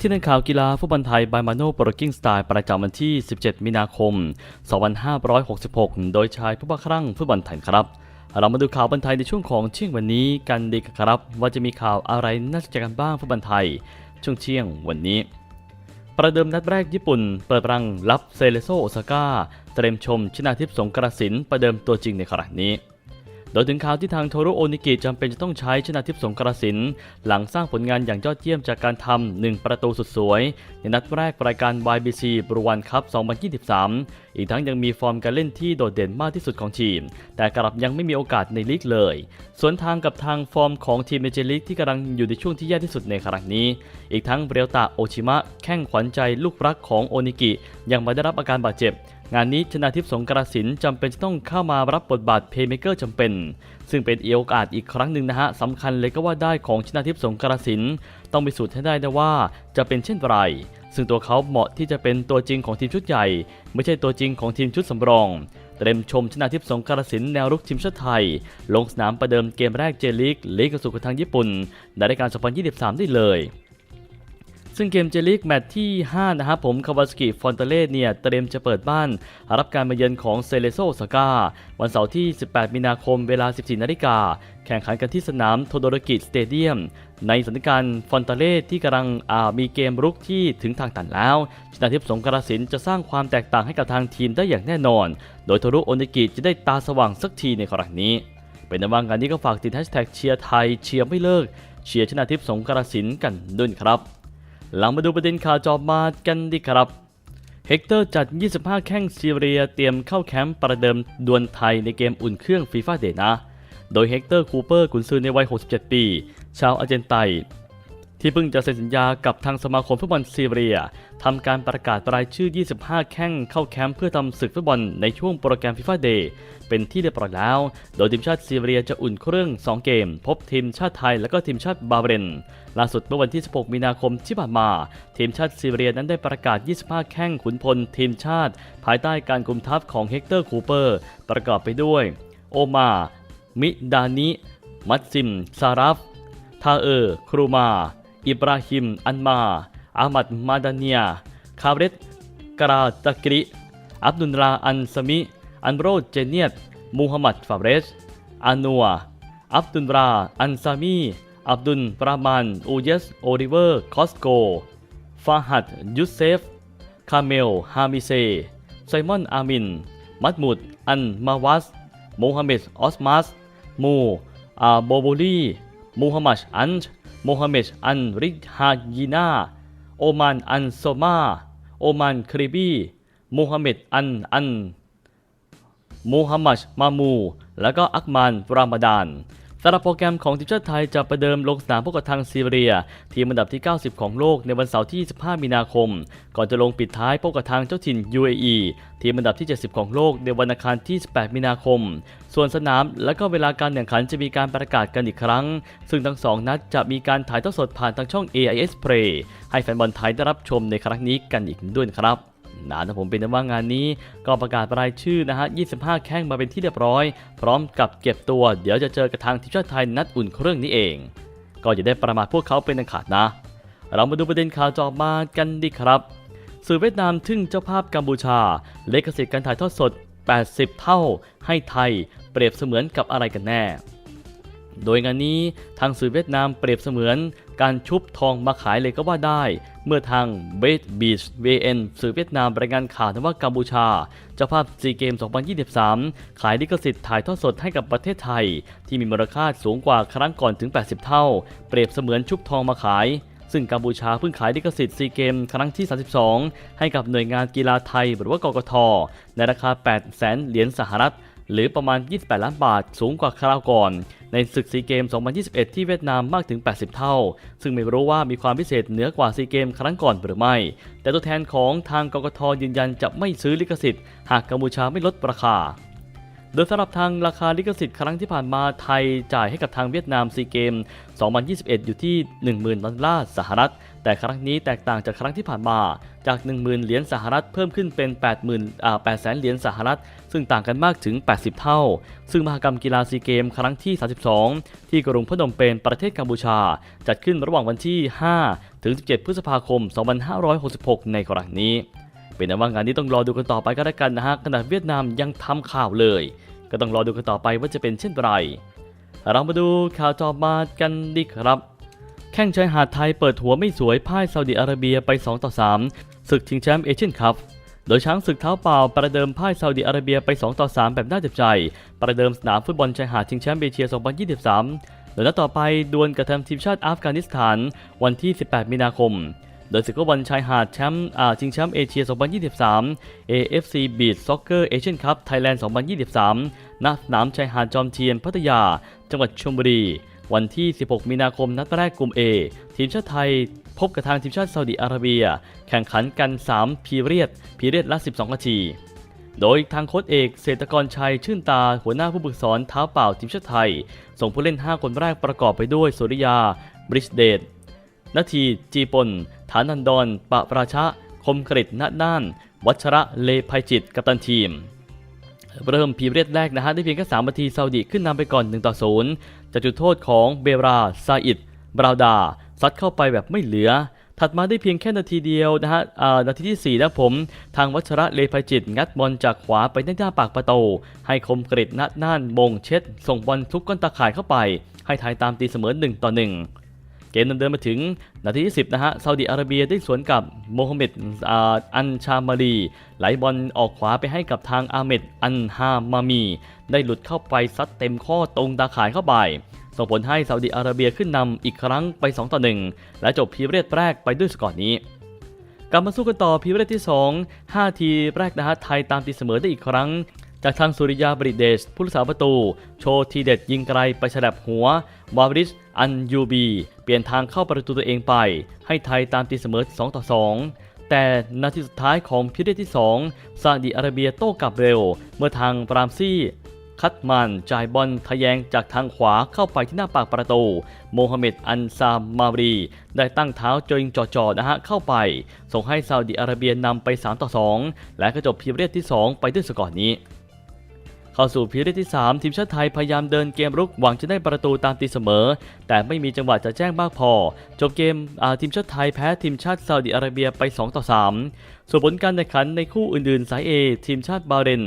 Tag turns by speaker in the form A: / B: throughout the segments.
A: ที่นั่นข่าวกีฬาฟุตบอลไทยบายมาโนโปรกิ้งสไตล์ประจำวันที่ 17 มีนาคม 2566 โดยชายผู้บ้าคลั่งฟุตบอลไทยครับ เรามาดูข่าวบอลไทยในช่วงของเที่ยงวันนี้กันดีครับ ว่าจะมีข่าวอะไรน่าสนใจกันบ้างฟุตบอลไทย ช่วงเที่ยงวันนี้ ประเดิมนัดแรกญี่ปุ่น เปิดรังรับเซเลโซโอซาก้าเตรียมชมชนาทิพย์สงกระสินประเดิมตัวจริงในครั้งนี้ ดยถึงข่าวที่ทางโทโรโอนิกิจำเป็นจะต้องใช้ชนาทิพย์สงกระสิน หลังสร้างผลงานอย่างยอดเยี่ยมจากการทำหนึ่งประตูสุดสวย ในนัดแรกรายการ YBC บรูวันคัพ 2023 อีกทั้งยังมีฟอร์มการเล่นที่โดดเด่นมากที่สุดของทีม แต่กลับยังไม่มีโอกาสในลีกเลย สวนทางกับทางฟอร์มของทีมเมเจลิกที่กำลังอยู่ในช่วงที่แย่ที่สุดในครั้งนี้ อีกทั้งเบรลตาโอชิมะแข้งขวัญใจลูกรักของโอนิกิยังไม่ได้รับอาการบาดเจ็บ งานนี้ชนาทิพย์สงกระสินจำเป็นจะต้องเข้ามารับบทบาทเพย์เมเกอร์จำเป็น ซึ่งเป็นโอกาสอีกครั้งหนึ่งนะฮะสำคัญเลยก็ว่าได้ของชนาทิพย์สงกระสินต้องพิสูจน์ให้ได้นะว่าจะเป็นเช่นไร ซึ่งตัวเขาเหมาะที่จะเป็นตัวจริงของทีมชุดใหญ่ ไม่ใช่ตัวจริงของทีมชุดสำรองเตรียมชมชนาทิพย์สงกระสินแนวรุกทีมชาติไทย ลงสนามประเดิมเกมแรกเจลีกลีกสุขทางญี่ปุ่นในรายการ 2023 ได้เลย ซึ่งเกมเจลิกแมตช์ที่ 5 นะครับผมคาวาสกิฟอนเตเล่เนี่ยเตรียมจะเปิดบ้าน รับการมาเยือนของเซเลโซสกาวันเสาร์ที่ 18 มีนาคมเวลา 14 นาฬิกา แข่งขันกันที่สนามโทโดรกิสเตเดียม ในสถานการณ์ฟอนเตเล่ที่กำลังมีเกมรุกที่ถึงทางตันแล้วชนาทิพย์สงกรสินจะสร้างความแตกต่างให้กับทางทีมได้อย่างแน่นอน โดยโทรุโอนิกิจะได้ตาสว่างสักทีในครั้งนี้ เป็นนว่างานนี้ก็ฝากติดแฮชแท็กเชียร์ไทยเชียร์ไม่เลิกเชียร์ชนาทิพย์สงกรสินกันด้วยครับ หลังมาดูประเด็นข่าวจอบมากันดีครับเฮกเตอร์จัด 25 แข้งซีเรียเตรียมเข้าแคมป์ประเดิมดวลไทยในเกมอุ่นเครื่องฟีฟ่าเดนะ โดยเฮกเตอร์คูเปอร์กุนซือในวัย 67 ปี ชาวอาร์เจนไตน ที่เพิ่งจะเซ็นสัญญากับทางสมาคมฟุตบอลซีเรียทำการประกาศรายชื่อ 25 แข้งเข้าแคมป์เพื่อทำศึกฟุตบอลในช่วงโปรแกรมฟีฟ่าเดย์เป็นที่เรียบร้อยแล้ว โดยทีมชาติซีเรียจะอุ่นเครื่อง 2 เกม พบทีมชาติไทยและก็ทีมชาติบาเรนล่าสุดเมื่อวันที่ 16 มีนาคมที่ผ่านมา ทีมชาติซีเรียนั้นได้ประกาศ 25 แข้งขุนพลทีมชาติ ภายใต้การกุมทัพของเฮกเตอร์คูเปอร์ ประกอบไปด้วย โอมา มิดานิ มัตซิม ซารัฟทาเออร์ ครูมา อิบราฮิม อันมา อามัดมาดานียคาเรตกราตะกริ อับดุลราอันสมิ อันโรเจเนียตมูฮัมหมัดฟาเรสอานัว อับดุลราอันซามี อับดุลปรามันอูเยส โอริเวอร์ คอสโก ฟาฮัดยุสเซฟ คาเมล ฮามิเซ ไซมอน อามิน มัดมุด อันมาวัสโมฮัมเหม็ด ออสมัส มูอาโบโบลีมูฮัมหมัดอัน โมฮัมเหม็ดอันริฮายีนาโอมานอันโซมาโอมานครีบีโมฮัมเหม็ดอันอันมูฮัมหมัดมามู และก็อักมานรามดาน สำหรับโปรแกรมของทีมชาติไทยจะประเดิมลงสนามพบกับทางซีเรีย ทีมอันดับที่ 90 ของโลกในวันเสาร์ที่ 25 มีนาคม ก่อนจะลงปิดท้ายพบกับทางเจ้าถิ่น UAE ทีมอันดับที่ 70 ของโลกในวันอังคารที่ 18 มีนาคม ส่วนสนามและก็เวลาการแข่งขันจะมีการประกาศกันอีกครั้ง ซึ่งทั้งสองนัดจะมีการถ่ายทอดสดผ่านทางช่อง AIS Play ให้แฟนบอลไทยได้รับชมในครั้งนี้กันอีกด้วยครับ นะนะผมเป็นว่างานนี้ก็ประกาศรายชื่อนะฮะ 25 แข้งมาเป็นที่เรียบร้อย พร้อมกับเก็บตัว เดี๋ยวจะเจอกับทางทีมชาติไทยนัดอุ่นเครื่องนี้เอง ก็อย่าได้ประมาทพวกเขาเป็นอันขาดนะ เรามาดูประเด็นข่าวจอมากันดีครับ สื่อเวียดนามทึ่งเจ้าภาพกัมพูชาเลขสิทธิ์การถ่ายทอดสด 80 เท่า ให้ไทย เปรียบเสมือนกับอะไรกันแน่ โดยงานนี้ทางสื่อเวียดนามเปรียบเสมือน การชุบทองมาขายเลยก็ว่าได้ เมื่อทางเบสบีชเวนสื่อเวียดนามรายงานข่าวว่ากัมพูชาเจ้าภาพซีเกม 2023 ขายลิขสิทธิ์ถ่ายทอดสดให้กับประเทศไทย ที่มีมูลค่าสูงกว่าครั้งก่อนถึง 80 เท่า เปรียบเสมือนชุบทองมาขายซึ่งกัมพูชาเพิ่งขายลิขสิทธิ์ซีเกมครั้งที่ 32 ให้กับหน่วยงานกีฬาไทยหรือว่ากกท ในราคา8แสนเหรียญสหรัฐ หรือประมาณ 28 ล้านบาท สูงกว่าคราวก่อน ในศึกซีเกม 2021 ที่เวียดนามมากถึง 80 เท่า ซึ่งไม่รู้ว่ามีความพิเศษเหนือกว่าซีเกมครั้งก่อนหรือไม่ แต่ตัวแทนของทางกกทยืนยันจะไม่ซื้อลิขสิทธิ์ หากกัมพูชาไม่ลดราคาโดยสำหรับทางราคาลิขสิทธิ์ครั้งที่ผ่านมาไทยจ่ายให้กับทางเวียดนามซีเกม 2021 อยู่ที่ 10,000 ดอลลาร์สหรัฐ แต่ครั้งนี้แตกต่างจากครั้งที่ผ่านมา จาก 10,000 เหรียญสหรัฐเพิ่มขึ้นเป็น 80,000อ่า800,000 เหรียญสหรัฐ ซึ่งต่างกันมากถึง 80 เท่า ซึ่งมหกรรมกีฬาซีเกมครั้งที่ 32 ที่กรุงพนมเปญประเทศกัมพูชา จัดขึ้นระหว่างวันที่ 5 ถึง 17 พฤษภาคม 2566 ในครั้งนี้ เป็นนว่างานนี้ต้องรอดูกันต่อไปก็แล้วกันนะฮะขณะเวียดนามยังทำข่าวเลย ก็ต้องรอดูกันต่อไปว่าจะเป็นเช่นไรเรามาดูข่าวต่อมากันดีครับแข้งชายหาดไทยเปิดหัวไม่สวยพ่ายซาอุดิอาระเบียไป 2 ต่อ 3 ศึกชิงแชมป์เอเชียนคัพโดยช้างศึกเท้าเปล่าประเดิมพ่ายซาอุดิอาระเบียไป 2 ต่อ 3 แบบน่าเจ็บใจ ประเดิมสนามฟุตบอลชายหาดชิงแชมป์เอเชีย 2023 โดยนัดต่อไปดวลกับทีมชาติอัฟกานิสถาน วันที่ 18 มีนาคม โดยศึกฟุตบอลชายหาดแชมป์อ่าชิงแชมป์เอเชีย 2023 AFC Beach Soccer Asian Cup Thailand 2023 ณ สนามชายหาดจอมเทียนพัทยา จังหวัดชลบุรี วันที่ 16 มีนาคม นัดแรกกลุ่ม A ทีมชาติไทย พบกับทางทีมชาติซาอุดิอาระเบีย แข่งขันกัน 3 พีเรียดพีเรียดละ 12 นาที โดยทางโค้ชเอกเศรษฐกรชัยชื่นตาหัวหน้าผู้ฝึกสอนเท้าเปล่าทีมชาติไทย ส่งผู้เล่น 5 คนแรกประกอบไปด้วยสุริยา บริชเดชนาที จีปนฐานันดรปะประชะ คมกริตณน่าน วัชระเลภัยจิตกัปตันทีมเริ่มพีเรียดแรกนะฮะได้เพียงแค่3นาทีซาอุดิขึ้นนำไปก่อน1ต่อ0จากจุดโทษของเบราซาอิดบราวดา ซัดเข้าไปแบบไม่เหลือ ถัดมาได้เพียงแค่นาทีเดียวนะฮะอ่านาทีที่ 4 นะผม ทางวัชระเลภัยจิต งัดบอลจากขวาไปหน้าปากประตู ให้คมกริตณน่านมงเช็ด ส่งบอลทุกก้นตาข่ายเข้าไป ให้ไทยตามตีเสมอ1ต่อ1เกมดำเนินมาถึงนาทีที่ 10 นะฮะ ซาอุดิอาระเบียได้สวนกับโมฮัมเหม็ดอันชามารี ไหลบอลออกขวาไปให้กับทางอาเมดอันฮามามี ได้หลุดเข้าไปซัดเต็มข้อตรงตาข่ายเข้าไป ส่งผลให้ซาอุดิอาระเบียขึ้นนำอีกครั้งไป 2 ต่อ 1 และจบพีเรียดแรกไปด้วยสกอร์นี้กลับมาสู้กันต่อพีเรียดที่ 2 5 ทีแรกนะฮะไทยตามตีเสมอได้อีกครั้ง จากทางสุริยาบริเดชผู้รักษาประตู โชว์ทีเด็ดยิงไกลไปฉลับหัววาริชอันยูบีเปลี่ยนทางเข้าประตูตัวเองไป ให้ไทยตามตีเสมอ 2 ต่อ 2แต่นาทีสุดท้ายของพีเรียดที่ 2ซาอุดิอาระเบียโต้กลับเร็ว เมื่อทางปรามซี่ คัดมันจ่ายบอลทะแยงจากทางขวาเข้าไปที่หน้าปากประตู โมฮัมเหม็ดอันซามมารี ได้ตั้งเท้าจริงจ่อๆนะฮะเข้าไป ส่งให้ซาอุดิอาระเบียนำไป 3 ต่อ 2 และก็จบพีเรียดที่ 2 ไปด้วยสกอร์นี้ เข้าสู่พีเรียดที่ 3 ทีมชาติไทยพยายามเดินเกมรุกหวังจะได้ประตูตามตีเสมอ แต่ไม่มีจังหวะจะแจ้งมากพอ จบเกมทีมชาติไทยแพ้ทีมชาติซาอุดิอาระเบียไป 2 ต่อ 3 ส่วนผลการแข่งขันในคู่อื่นๆ สาย A ทีมชาติบาเรน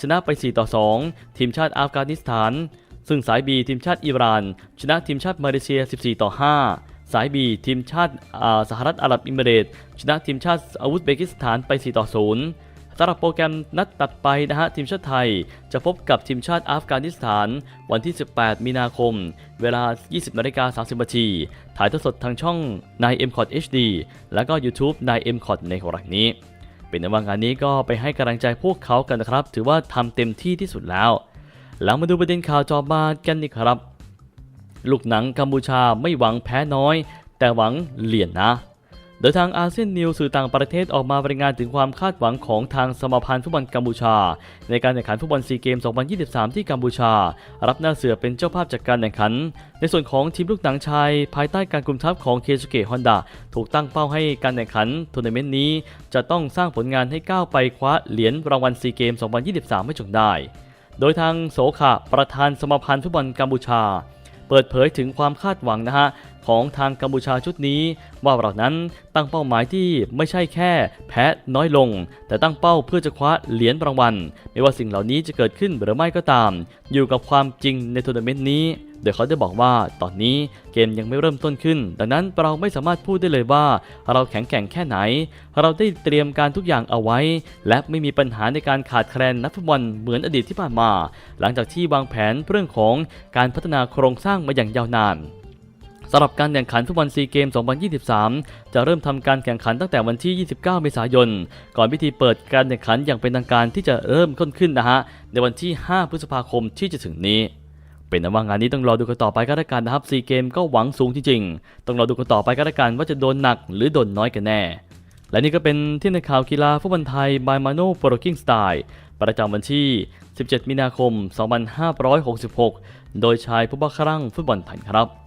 A: ชนะไป 4 ต่อ 2 ทีมชาติอัฟกานิสถาน ซึ่งสาย B ทีมชาติอิหร่าน ชนะทีมชาติมาเลเซีย 14 ต่อ 5สาย B ทีมชาติสหรัฐอาหรับอิมิเรตชนะทีมชาติอาวุธเบกิสถานไป 4 ต่อ 0 สำหรับโปรแกรมนัดตัดไปนะฮะทีมชาติไทย จะพบกับทีมชาติอัฟกานิสถาน วันที่ 18 มีนาคม เวลา 20นาฬิกา30นาทีถ่ายทอดสดทางช่อง9 m c o t HD แล้วก็ YouTube 9 m c o t ในครั้งนี้ เป็นในว่างานนี้ก็ไปให้กำลังใจพวกเขากันนะครับ ถือว่าทำเต็มที่ที่สุดแล้วแล้วมาดูประเด็นข่าวจอบานกันนี่ครับ ลูกหนังกัมพูชาไม่หวังแพ้น้อย แต่หวังเหรียญนะ โดยทางอาเซียนนิวสื่อต่างประเทศออกมารายงานถึงความคาดหวังของทางสมาพันธ์ฟุตบอลกัมพูชา ในการแข่งขันฟุตบอลซีเกม 2023 ที่กัมพูชา รับหน้าเสือเป็นเจ้าภาพจัดการแข่งขัน ในส่วนของทีมลูกหนังชาย ภายใต้การกุมทัพของเคซูเกะฮอนดาถูกตั้งเป้าให้การแข่งขันทัวร์นาเมนต์นี้ จะต้องสร้างผลงานให้ก้าวไปคว้าเหรียญรางวัลซีเกม 2023 ให้จงได้ โดยทางโสขะประธานสมาพันธ์ฟุตบอลกัมพูชาเปิดเผยถึงความคาดหวังนะฮะ ของทางกัมพูชาชุดนี้ ว่าเรานั้นตั้งเป้าหมายที่ไม่ใช่แค่แพ้น้อยลง แต่ตั้งเป้าเพื่อจะคว้าเหรียญรางวัลไม่ว่าสิ่งเหล่านี้จะเกิดขึ้นหรือไม่ก็ตาม อยู่กับความจริงในทัวร์นาเมนต์นี้โดยเขาได้บอกว่าตอนนี้เกมยังไม่เริ่มต้นขึ้น ดังนั้นเราไม่สามารถพูดได้เลยว่า เราแข็งแกร่งแค่ไหน เราได้เตรียมการทุกอย่างเอาไว้ และไม่มีปัญหาในการขาดแคลนนักฟุตบอลเหมือนอดีตที่ผ่านมา หลังจากที่วางแผนเรื่องของการพัฒนาโครงสร้างมาอย่างยาวนาน สำหรับการแข่งขันฟุตบอลซีเกม 2023 จะเริ่มทำการแข่งขันตั้งแต่วันที่ 29 เมษายน ก่อนพิธีเปิดการแข่งขันอย่างเป็นทางการที่จะเริ่มต้นขึ้นนะฮะ ในวันที่ 5 พฤษภาคมที่จะถึงนี้ เป็นนว่างานนี้ต้องรอดูกันต่อไปก็แล้วกันนะครับซีเกมก็หวังสูงจริงๆ ต้องรอดูกันต่อไปก็แล้วกันว่าจะโดนหนักหรือโดนน้อยกันแน่ และนี่ก็เป็นที่ในข่าวกีฬาฟุตบอลไทย by Mano p r o k i n g Style ประจำวันที่ 17 มีนาคม 2566 โดยชายผู้บ้าคลั่งฟุตบอลไทยครับ